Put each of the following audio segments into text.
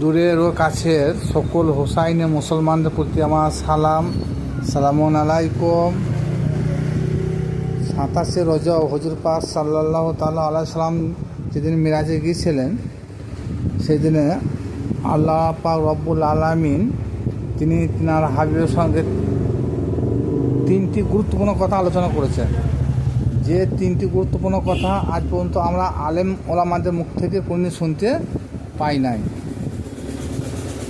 দূরের ও কাছের সকল হোসাইনে মুসলমানদের প্রতি আমার সালাম, সালামুন আলাইকুম। সাতাশে রজব হজুর পাক সাল্লাহ তাল্লাহ আল্লাহ সাল্লাম যেদিন মিরাজে গিয়েছিলেন সেই দিনে আল্লাহ পাক রব্বুল আলামিন তিনি তিনার হাবিবের সঙ্গে তিনটি গুরুত্বপূর্ণ কথা আলোচনা করেছেন। যে তিনটি গুরুত্বপূর্ণ কথা আজ পর্যন্ত আমরা আলেম ওলামাদের মুখ থেকে কোনদিন শুনতে পাই নাই।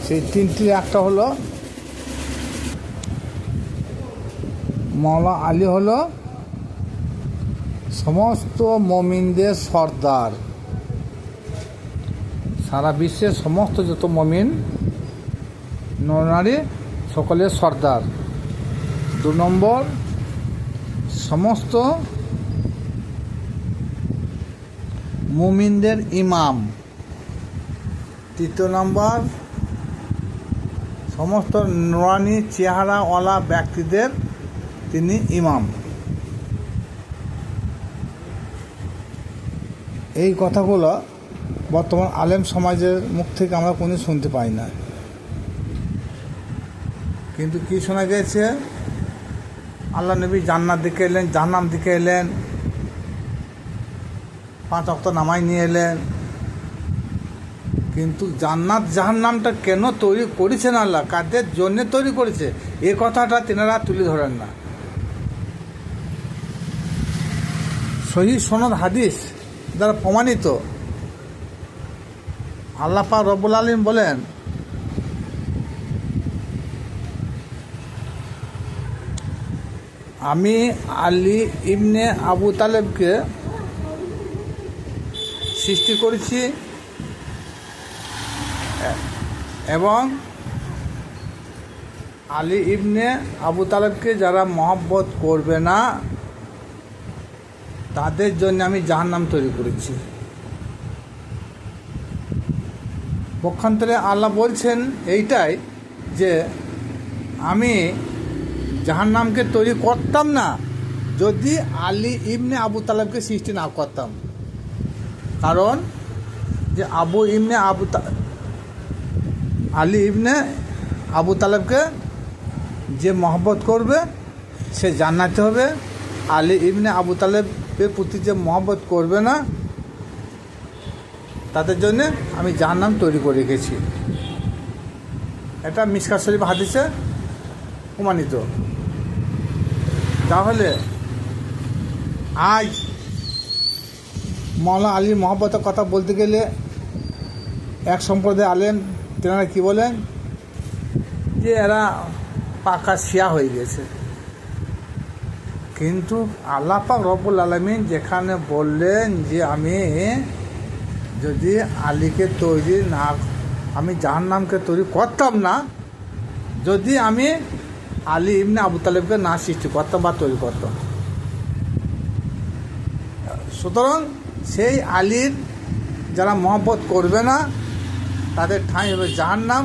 সেই তিনটি একটা হলো মৌলা আলী হলো সমস্ত মমিনদের সর্দার। সারা বিশ্বের সমস্ত যত মমিন, নরনারী, সকলের সর্দার। দু নম্বর, সমস্ত মুমিনদের ইমাম। তৃতীয় নম্বর সমস্ত নোরানি চেহারাওয়ালা ব্যক্তিদের তিনি ইমাম। এই কথাগুলো বর্তমান আলেম সমাজের মুখ থেকে আমরা কোনো শুনতে পাই না। কিন্তু কি শোনা গেছে? আল্লাহ নবী জান্নাত দিকে এলেন, জাহান্নাম দিকে এলেন, পাঁচ অক্ত নামাই নিয়ে এলেন। কিন্তু জান্নাত জাহান্নামটা কেন তৈরি করেছেন আল্লাহ? কাদের জন্য তৈরি করেছে? এ কথাটা তেনারা তুলে ধরেন না। সহি সনদ হাদিস দ্বারা প্রমাণিত। আল্লাহ পাক রব্বুল আলিম বলেন, আমি আলী ইবনে আবু তালেবকে সৃষ্টি করেছি এ- এবং আলী ইবনে আবু তালেবকে যারা মহব্বত করবে না, তাদের জন্য আমি জাহান্নাম তৈরি করেছি। পক্ষান্তরে আল্লাহ বলছেন এইটাই যে আমি জাহান্নামকে তৈরি করতাম না, যদি আলী ইবনে আবু তালেবকে সৃষ্টি না করতাম। কারণ যে আবু ইবনে আবু আলী ইবনে আবু তালেবকে যে মহব্বত করবে, সে জান্নাতে হবে। আলী ইবনে আবু তালেবের প্রতি যে মহব্বত করবে না, তাদের জন্য আমি জাহান্নাম তৈরি করে রেখেছি। এটা মিসকা শরীফ হাদিসে প্রমাণিত। তাহলে আজ মৌলানা আলীর মহব্বতের কথা বলতে গেলে এক সম্প্রদায় আলেম তেনারা কি বলেন? যে এরা পাকা শিয়া হয়ে গেছে। কিন্তু আল্লাহ পাক রব্বুল আলমিন যেখানে বললেন যে আমি যদি আলীকে তৈরি না আমি জাহান্নামকে তৈরি করতাম না যদি আমি আলী ইমনি আবু তালেবকে না সৃষ্টি করতাম বা তৈরি করতাম। সুতরাং সেই আলীর যারা মহব্বত করবে না তাদের ঠাঁই হবে জাহান্নাম।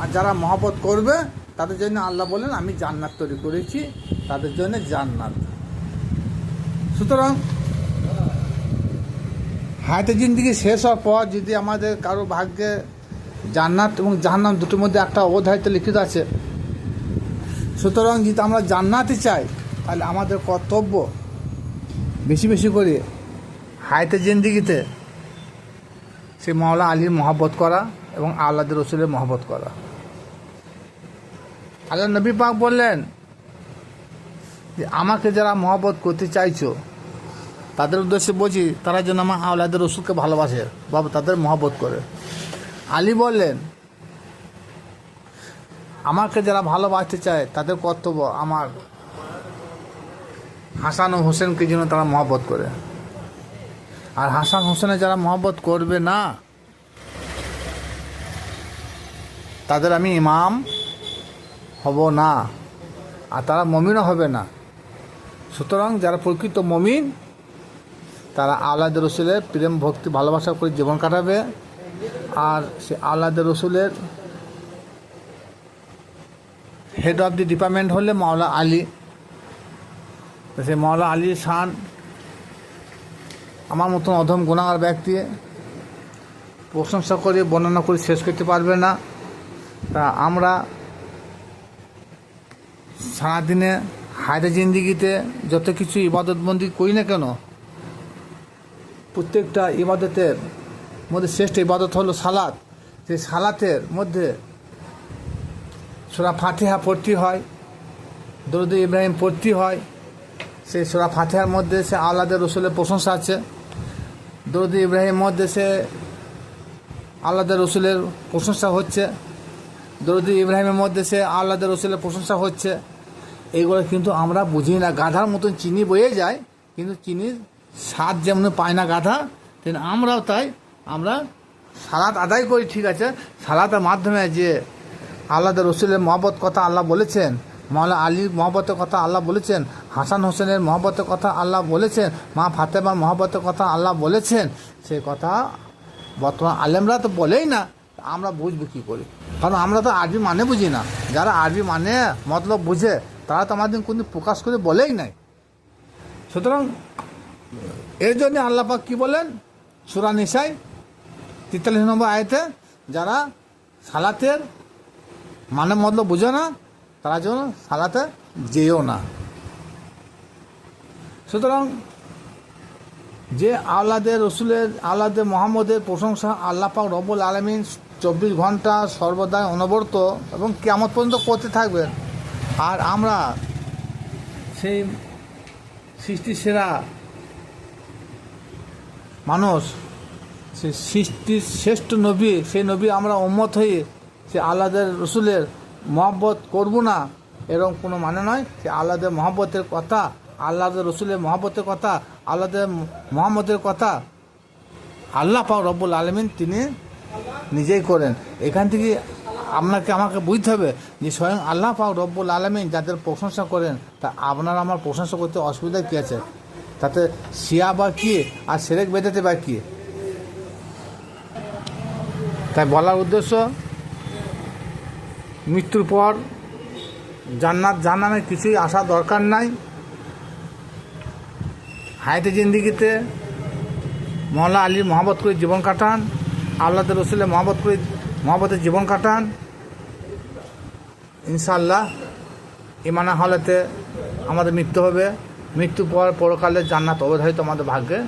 আর যারা মহব্বত করবে, তাদের জন্য আল্লাহ বলেন, আমি জান্নাত তৈরি করেছি, তাদের জন্য জান্নাত। সুতরাং, হায়াতে জিন্দিগি শেষ হওয়ার পর যদি আমাদের কারও ভাগ্যে জান্নাত এবং জাহান্নাম দুটোর মধ্যে একটা অধ্যায়িত লিখিত আছে, সুতরাং যদি আমরা জান্নাতে চাই, তাহলে আমাদের কর্তব্য বেশি বেশি করে হায়াতে জিন্দিগিতে সে মাওলা আলীর মহব্বত করা এবং আল্লাদের রসুলের মহব্বত করা। আল্লাহ নবী পাক বললেন যে, আমাকে যারা মহব্বত করতে চাইছো, তাদের উদ্দেশ্যে বলছি, তারা যেন আমার আওলাদের রসুলকে ভালোবাসে, বা তাদের মহব্বত করে। আলী বললেন, আমাকে যারা ভালোবাসতে চায়, তাদের কর্তব্য আমার হাসান ও হোসেনকে যেন তারা মহব্বত করে। আর হাসান হোসেনে যারা মহব্বত করবে না তাদের আমি ইমাম হব না। আর তারা মমিনও হবে না। সুতরাং যারা প্রকৃত মমিন, তারা আল্লাহ রসুলের প্রেম, ভক্তি, ভালোবাসা করে জীবন কাটাবে। আর সে আল্লাহ রসুলের হেড অফ দি ডিপার্টমেন্ট হলে মাওলা আলী। সে মাওলা আলীর শান, আমার মতন অধম গুণাগার ব্যক্তি, প্রশংসা করে, বর্ণনা করে শেষ করতে পারবে না। তা আমরা সারাদিনে হায়রে জিন্দিগিতে যত কিছু ইবাদতবন্দি করি না কেন, প্রত্যেকটা ইবাদতের মধ্যে শ্রেষ্ঠ ইবাদত হলো সালাত। সেই সালাতের মধ্যে সোরা ফাতিহা পড়তে হয়, দরুদ ইব্রাহিম পড়তে হয়, সেই সোরা ফাতিহার মধ্যে সে আল্লাদের রসুলের প্রশংসা আছে। দরুদ ইব্রাহিমের মধ্যে সে আল্লাদের রসুলের প্রশংসা হচ্ছে। দরুদ ইব্রাহিমের মধ্যে সে আল্লাদের রসুলের প্রশংসা হচ্ছে। এইগুলো কিন্তু আমরা বুঝি না। গাধার মতন চিনি বয়ে যায়, কিন্তু চিনির স্বাদ যেমন পায় না গাধা, তেমন আমরাও তাই। আমরা সালাদ আদায় করি, ঠিক আছে? সালাতের মাধ্যমে যে আল্লাহদের রসুলের মহব্বত কথা আল্লাহ বলেছেন মাওলা আলীর মহব্বতের কথা আল্লাহ বলেছেন, হাসান হোসেনের মহব্বতের কথা আল্লাহ বলেছেন, মা ফাতেমার মহব্বতের কথা আল্লাহ বলেছেন, সে কথা বর্তমান আলেমরা তো বলেই না। আমরা বুঝব কী করে? কারণ আমরা তো আরবি মানে বুঝি না। যারা আরবি মানে মতলব বুঝে, তারা তো আমাদের কোনো প্রকাশ করে বলেই নাই। সুতরাং, এর জন্য আল্লাপাক কি বলেন? সুরা নিশাই তেতাল্লিশ নম্বর আয়তে, যারা সালাতের মানে মতলব বুঝে না, তারা যেন সালাতে যেও না। সুতরাং, যে আল্লাদের রসুলের আল্লাদের মোহাম্মদের প্রশংসা আল্লাহ রবুল আলমিন চব্বিশ ঘণ্টা সর্বদাই অনবরত এবং কেমন পর্যন্ত করতে থাকবেন। আর আমরা সেই সৃষ্টি সেরা মানুষ সে সৃষ্টির শ্রেষ্ঠ নবী, সেই নবী আমরা উম্মত হয়ে সে আল্লাদের রসুলের মহব্বত করব না, এরকম কোনো মানে নয়। সে আল্লাদের মহব্বতের কথা, আল্লাহদের রসুলের মহব্বতের কথা, আল্লাহদের মোহাম্মদের কথা আল্লাহ পাও রব্বুল আলমিন তিনি নিজেই করেন। এখান থেকে আপনাকে আমাকে বুঝতে হবে যে স্বয়ং আল্লাহ পাক রব্বুল আলমিন যাদের প্রশংসা করেন, তা আপনার আমার প্রশংসা করতে অসুবিধা কী আছে? তাতে শিয়া বা কি আর সেরেক বেঁধেতে বা কি? তাই বলার উদ্দেশ্য, মৃত্যুর পর জান্নাত জান্নামের কিছুই আসা দরকার নাই। হায়াতে জিন্দিগিতে মহল্লা আলীর মহব্বত করে জীবন কাটান। আল্লাহ রসুলের মহব্বত করে, মহব্বতের জীবন কাটান। ইনশাল্লাহ ইমানা হলেতে আমাদের মৃত্যু হবে। মৃত্যু পর, পরকালে জান্নাত অবধারিত আমাদের ভাগ্যে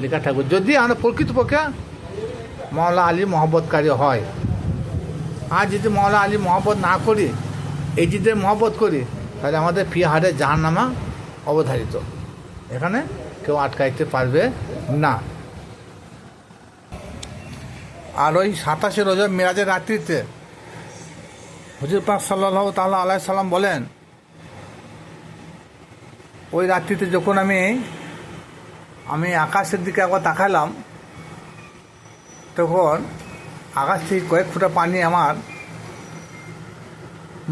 লেখা থাকবে। যদি আমরা প্রকৃতপক্ষে মহল্লা আলী মহব্বতকারী হয়। আর যদি মহল্লা আলী মহব্বত না করি এই যদি মহব্বত করি, তাহলে আমাদের ফি হারে জাহান্নামা অবধারিত। এখানে কেউ আটকাইতে পারবে না। আর ওই সাতাশে রোজা মেরাজের রাত্রিতে হুজুর পাক সাল্লাহ তাল্লাহ আলাই সাল্লাম বলেন, ওই রাত্রিতে যখন আমি আমি আকাশের দিকে একবার তাকালাম তখন আকাশ থেকে কয়েক ফুটা পানি আমার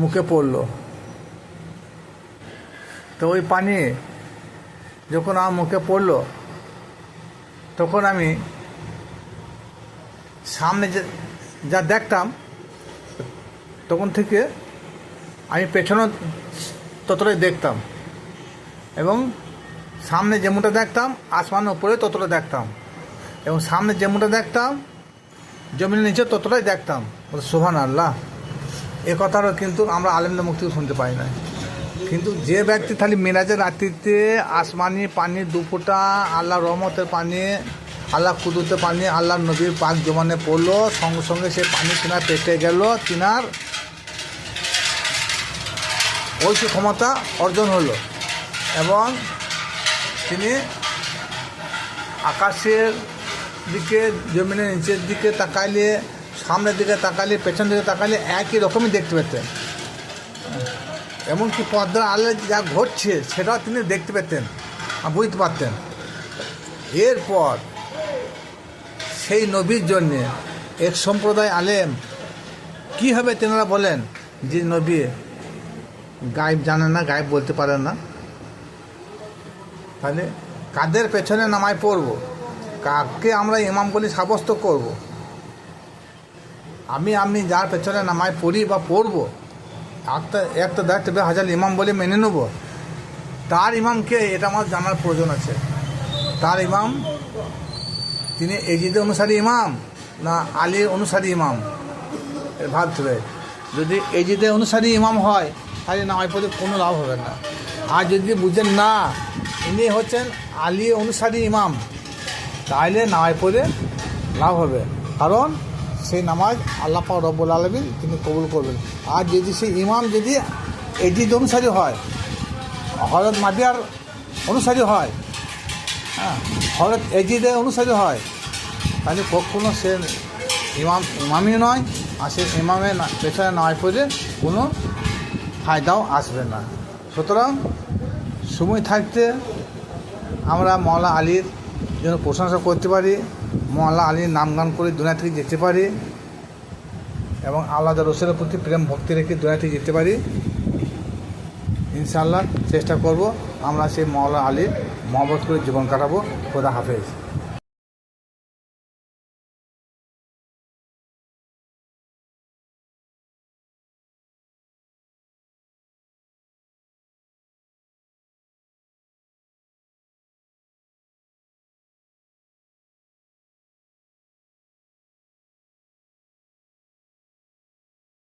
মুখে পড়ল। তো ওই পানি যখন আমার মুখে পড়ল, তখন আমি সামনে যে দেখতাম, তখন থেকে আমি পেছনে ততটাই দেখতাম। এবং সামনে যেমনটা দেখতাম, আসমানের উপরে ততটা দেখতাম। এবং সামনে যেমনটা দেখতাম, জমিনের নিচে ততটাই দেখতাম। সোহান আল্লাহ এ কথারও কিন্তু আমরা আলেমদের থেকে শুনতে পাই না কিন্তু যে ব্যক্তি খালি মেরাজের রাত্রিতে আসমানি পানি দুপুটা আল্লাহ রহমতের পানি আল্লাহ কুদুতে পানি আল্লাহ নবীর পাক জমানে পড়ল, সঙ্গে সঙ্গে সে পানি তিনার পেটে গেল তিনার ঐক্য ক্ষমতা অর্জন হলো। এবং তিনি আকাশের দিকে, জমিনের নিচের দিকে তাকাইলে, সামনের দিকে তাকালে পেছন দিকে তাকালে একই রকমই দেখতে পেতেন। এমনকি পদ্মার আলে যা ঘটছে, সেটাও তিনি দেখতে পেতেন বুঝতে পারতেন। এরপর সেই নবীর জন্যে এক সম্প্রদায় আলেম কীভাবে তেনারা বলেন যে নবী গায়েব জানেন না, গায়েব বলতে পারেন না? তাহলে কাদের পেছনে নামায় পড়ব? কাকে আমরা ইমাম বলি সাব্যস্ত করব? আমি আমি যার পেছনে নামায় পড়ি বা পড়ব একটা একটা দায়িত্ব হাজার ইমাম বলে মেনে নেব। তার ইমামকে এটা আমার জানার প্রয়োজন আছে। তার ইমাম তিনি এজিদের অনুসারী ইমাম না আলীর অনুসারী ইমাম? ভাবতে যদি এজিদের অনুসারী ইমাম হয়, তাহলে নামাজ পড়ে কোনো লাভ হবে না। আর যদি বুঝেন না, ইনি হচ্ছেন আলী অনুসারী ইমাম, তাহলে নামাজ পড়ে লাভ হবে। কারণ সেই নামাজ আল্লাহ রব্বুল আলমিন তিনি কবুল করবেন। আর যদি সেই ইমাম যদি এজিদ অনুসারী হয় হরত মাদিয়ার অনুসারী হয় হ্যাঁ হরত এজিদের অনুসারী হয়, তাহলে কখনো সে ইমাম, ইমামই নয়, আর সে ইমামের না- পেছনে নয় পড়ে কোনো ফায়দাও আসবে না। সুতরাং সময় থাকতে আমরা মৌলা আলীর জন্য প্রশংসা করতে পারি মৌলা আলীর নামগান করে দুনিয়া থেকে যেতে পারি, এবং আল্লাহ রসুলের প্রতি প্রেম ভক্তি রেখে দুনিয়া থেকে যেতে পারি। ইনশাআল্লাহ চেষ্টা করব আমরা সেই মৌলা আলীর মহব্বত করে জীবন কাটাবো খোদা হাফেজ।